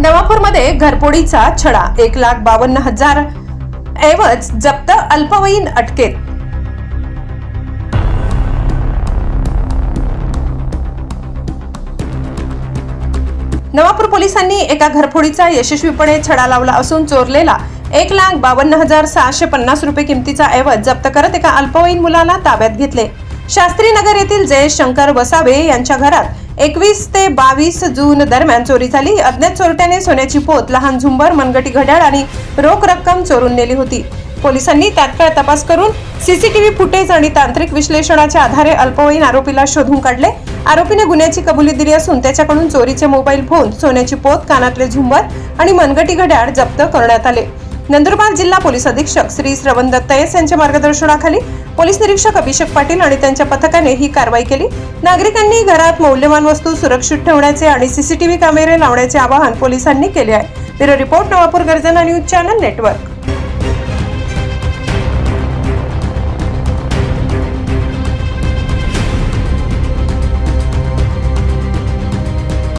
नवापूरमध्ये घरफोडीचा छडा एक लाख बावन्न हजार ऐवज जप्त अल्पवयीन अटकेत. नवापूर पोलिसांनी एका घरफोडीचा यशस्वीपणे छडा लावला असून चोरलेला एक लाख बावन्न हजार सहाशे पन्नास रुपये किमतीचा ऐवज जप्त करत एका अल्पवयीन मुलाला ताब्यात घेतले. शास्त्री नगर येथील जयेश शंकर वसावे यांच्या घरात एकवीस ते बावीस जून दरम्यान चोरी झाली. अज्ञात चोरट्याने सोन्याची पोत लहान झुंबर मनगटी घड्याळ आणि रोख रक्कम चोरून नेली होती. पोलिसांनी तात्काळ तपास करून सीसीटीव्ही फुटेज आणि तांत्रिक विश्लेषणाच्या आधारे अल्पवयीन आरोपीला शोधून काढले. आरोपीने गुन्ह्याची कबुली दिली असून त्याच्याकडून चोरीचे मोबाईल फोन सोन्याची पोत कानातले झुंबर आणि मनगटी घड्याळ जप्त करण्यात आले. नंदुरबार जिल्हा पोलीस अधीक्षक श्री श्रवण दत्त एस यांच्या मार्गदर्शनाखाली पोलीस निरीक्षक अभिषेक पाटील आणि त्यांच्या पथकाने ही कारवाई केली. नागरिकांनी घरात मौल्यवान वस्तू सुरक्षित ठेवण्याचे आणि सीसीटीव्ही कॅमेरे लावण्याचे आवाहन पोलिसांनी केले आहे. ब्युरो रिपोर्ट नवापूर गर्जना न्यूज चॅनल नेटवर्क.